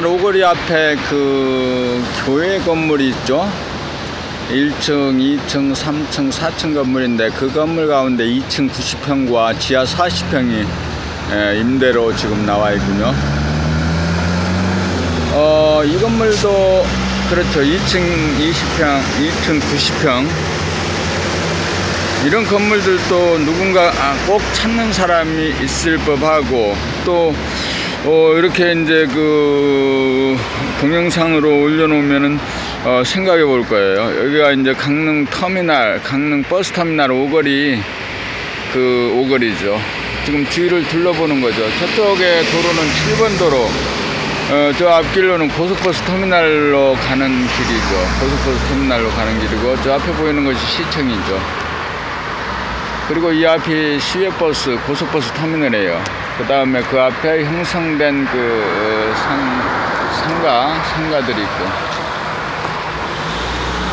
로거리 앞에 그 교회 건물이 있죠. 1층, 2층, 3층, 4층 건물인데 그 건물 가운데 2층 90평과 지하 40평이 임대로 지금 나와 있군요. 어, 이 건물도 그렇죠. 2층 20평, 2층 90평. 이런 건물들도 누군가 아, 꼭 찾는 사람이 있을 법하고 또 어, 이렇게 이제 그 동영상으로 올려놓으면은 어, 생각해 볼 거예요. 여기가 이제 강릉 터미널, 강릉 버스 터미널 오거리 그 오거리죠. 지금 주위를 둘러보는 거죠. 저쪽에 도로는 7번 도로, 어, 저 앞길로는 고속버스 터미널로 가는 길이죠. 고속버스 터미널로 가는 길이고 저 앞에 보이는 것이 시청이죠. 그리고 이 앞이 시외버스, 고속버스 터미널이에요. 그 다음에 그 앞에 형성된 그 어, 상, 상가, 상가들이 있고,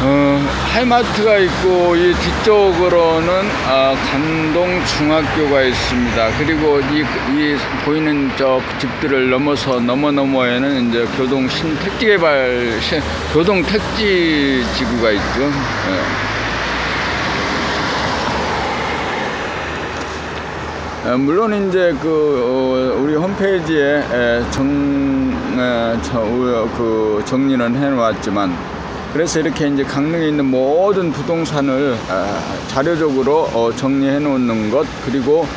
어, 하이마트가 있고, 이 뒤쪽으로는 어, 간동 중학교가 있습니다. 그리고 이, 이 보이는 저 집들을 넘어서 넘어 넘어에는 이제 교동 신택지개발, 신, 교동 택지 지구가 있죠. 예. 물론 이제 그 어, 우리 홈페이지에 에, 정, 그 정리는 해놓았지만 그래서 이렇게 이제 강릉에 있는 모든 부동산을 아, 자료적으로 어, 정리해 놓는 것 그리고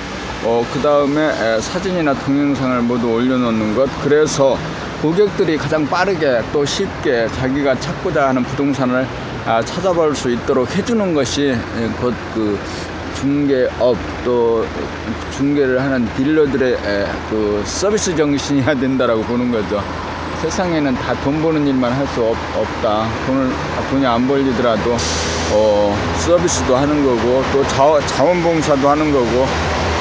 그 다음에 사진이나 동영상을 모두 올려놓는 것. 그래서 고객들이 가장 빠르게 또 쉽게 자기가 찾고자 하는 부동산을 아, 찾아볼 수 있도록 해주는 것이 곧 그 중개업 또 중개를 하는 딜러들의 에, 그 서비스 정신이어야 된다라고 보는 거죠. 세상에는 다 돈 버는 일만 할 수 없다. 돈을 돈이 안 벌리더라도 어, 서비스도 하는 거고 또 자원, 자원봉사도 하는 거고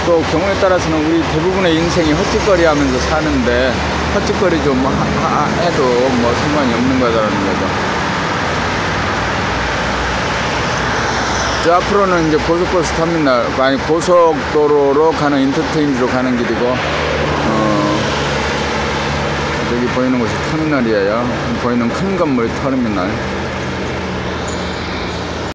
또 경우에 따라서는 우리 대부분의 인생이 헛짓거리 하면서 사는데 헛짓거리 좀 하- 하- 해도 뭐 상관이 없는 거다라는 거죠. 저 앞으로는 이제 고속버스 터미널, 아니 고속도로로 가는 인터체인지로 가는 길이고, 어, 여기 보이는 곳이 터미널이에요. 보이는 큰 건물 터미널.